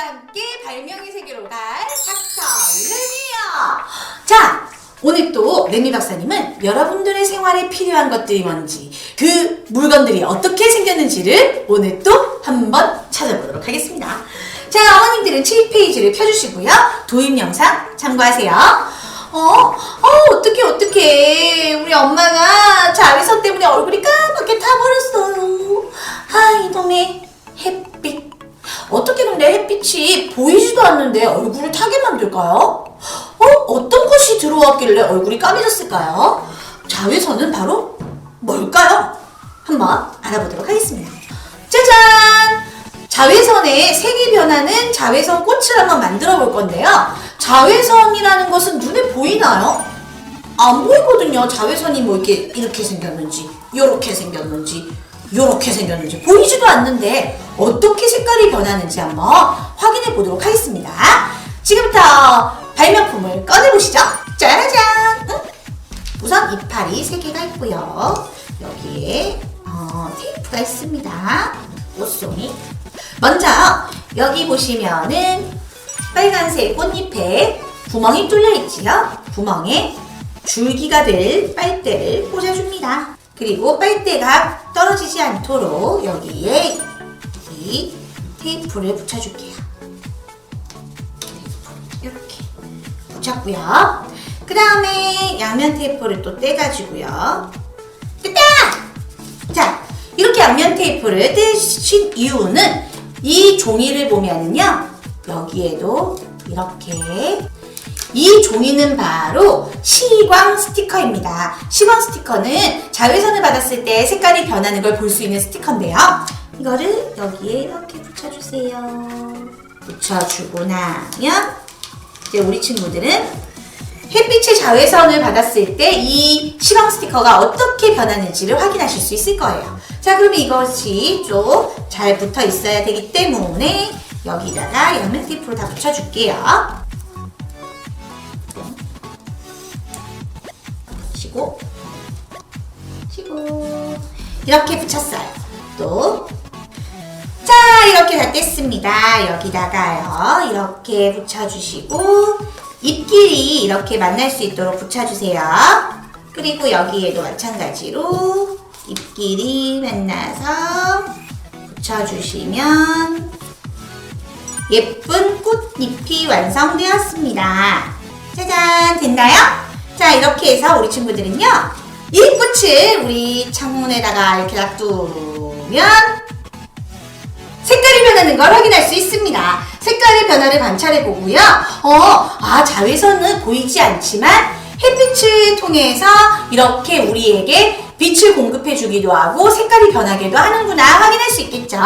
여러분과 함께 발명의 세계로 갈 닥터 레미요. 자, 오늘 또 레미 박사님은 여러분들의 생활에 필요한 것들이 뭔지, 그 물건들이 어떻게 생겼는지를 오늘 또 한번 찾아보도록 하겠습니다. 자, 어머님들은 7페이지를 펴주시고요. 도입 영상 참고하세요. 어, 어, 어떡해, 어떡해. 우리 엄마가 자외선 때문에 얼굴이 까맣게 타버렸어요. 아, 이놈의. 어떻게 근데 햇빛이 보이지도 않는데 얼굴을 타게 만들까요? 어? 어떤 것이 들어왔길래 얼굴이 까매졌을까요? 자외선은 바로 뭘까요? 한번 알아보도록 하겠습니다. 짜잔! 자외선의 색이 변하는 자외선 꽃을 한번 만들어 볼 건데요. 자외선이라는 것은 눈에 보이나요? 안 보이거든요. 자외선이 뭐 이렇게 이렇게 생겼는지, 요렇게 생겼는지, 요렇게 생겼는지 보이지도 않는데 어떻게 색깔이 변하는지 한번 확인해 보도록 하겠습니다. 지금부터 발명품을 꺼내 보시죠. 짜라잔! 응? 우선 이파리 3개가 있고요. 여기에 어, 테이프가 있습니다. 꽃송이. 먼저 여기 보시면은 빨간색 꽃잎에 구멍이 뚫려 있지요. 구멍에 줄기가 될 빨대를 꽂아줍니다. 그리고 빨대가 떨어지지 않도록 여기에 이 테이프를 붙여줄게요. 이렇게 붙였고요. 그 다음에 양면 테이프를 또 떼가지고요. 됐다! 자, 이렇게 양면 테이프를 떼신 이유는 이 종이를 보면은요, 여기에도 이렇게 이 종이는 바로 시광 스티커입니다. 시광 스티커는 자외선을 받았을 때 색깔이 변하는 걸 볼 수 있는 스티커인데요. 이거를 여기에 이렇게 붙여주세요. 붙여주고 나면 이제 우리 친구들은 햇빛의 자외선을 받았을 때 이 시광 스티커가 어떻게 변하는지를 확인하실 수 있을 거예요. 자, 그러면 이것이 좀 잘 붙어 있어야 되기 때문에 여기다가 양면 테이프를 다 붙여줄게요. 치고, 치고, 이렇게 붙였어요. 또, 자, 이렇게 다 뗐습니다. 여기다가요. 이렇게 붙여주시고, 입길이 이렇게 만날 수 있도록 붙여주세요. 그리고 여기에도 마찬가지로 입길이 만나서 붙여주시면 예쁜 꽃잎이 완성되었습니다. 짜잔! 됐나요? 자, 이렇게 해서 우리 친구들은요, 이 꽃을 우리 창문에다가 이렇게 놔두면 색깔이 변하는 걸 확인할 수 있습니다. 색깔의 변화를 관찰해 보고요. 어, 아, 자외선은 보이지 않지만 햇빛을 통해서 이렇게 우리에게 빛을 공급해 주기도 하고 색깔이 변하기도 하는구나 확인할 수 있겠죠.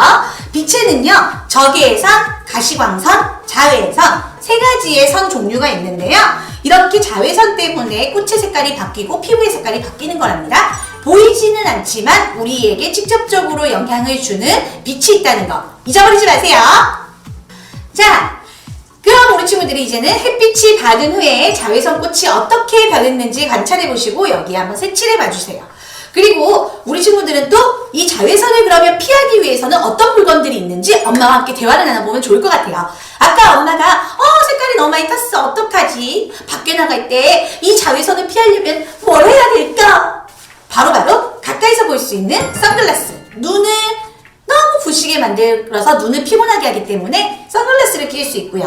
빛에는요, 적외선, 가시광선, 자외선 세 가지의 선 종류가 있는데요. 이렇게 자외선 때문에 꽃의 색깔이 바뀌고 피부의 색깔이 바뀌는 거랍니다. 보이지는 않지만 우리에게 직접적으로 영향을 주는 빛이 있다는 거 잊어버리지 마세요. 자, 그럼 우리 친구들이 이제는 햇빛이 받은 후에 자외선 꽃이 어떻게 변했는지 관찰해 보시고 여기 한번 색칠해 봐 주세요. 그리고 우리 친구들은 또 이 자외선을 그러면 피하기 위해서는 어떤 물건들이 있는지 엄마와 함께 대화를 나눠보면 좋을 것 같아요. 아까 엄마가 어 색깔이 너무 많이 탔어 어떡하지? 밖에 나갈 때 이 자외선을 피하려면 뭘 해야 될까? 바로바로 가까이서 볼 수 있는 선글라스. 눈을 너무 부시게 만들어서 눈을 피곤하게 하기 때문에 선글라스를 끼울 수 있고요.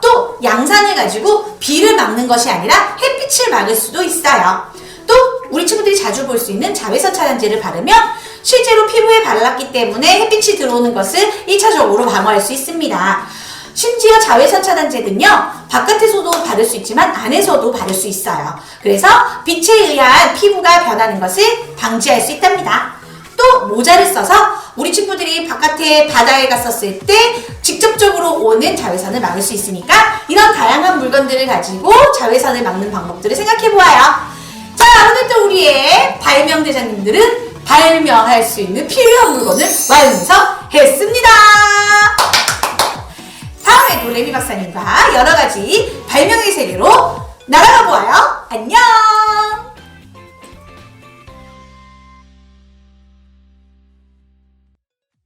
또 양산을 가지고 비를 막는 것이 아니라 햇빛을 막을 수도 있어요. 또 우리 친구들이 자주 볼 수 있는 자외선 차단제를 바르면 실제로 피부에 발랐기 때문에 햇빛이 들어오는 것을 1차적으로 방어할 수 있습니다. 심지어 자외선 차단제는요, 바깥에서도 바를 수 있지만 안에서도 바를 수 있어요. 그래서 빛에 의한 피부가 변하는 것을 방지할 수 있답니다. 또 모자를 써서 우리 친구들이 바깥에 바다에 갔었을 때 직접적으로 오는 자외선을 막을 수 있으니까 이런 다양한 물건들을 가지고 자외선을 막는 방법들을 생각해 보아요. 자, 오늘 또 우리의 발명 대장님들은 발명할 수 있는 필요한 물건을 완성했습니다. 다음에도 레미 박사님과 여러 가지 발명의 세계로 날아가 보아요. 안녕!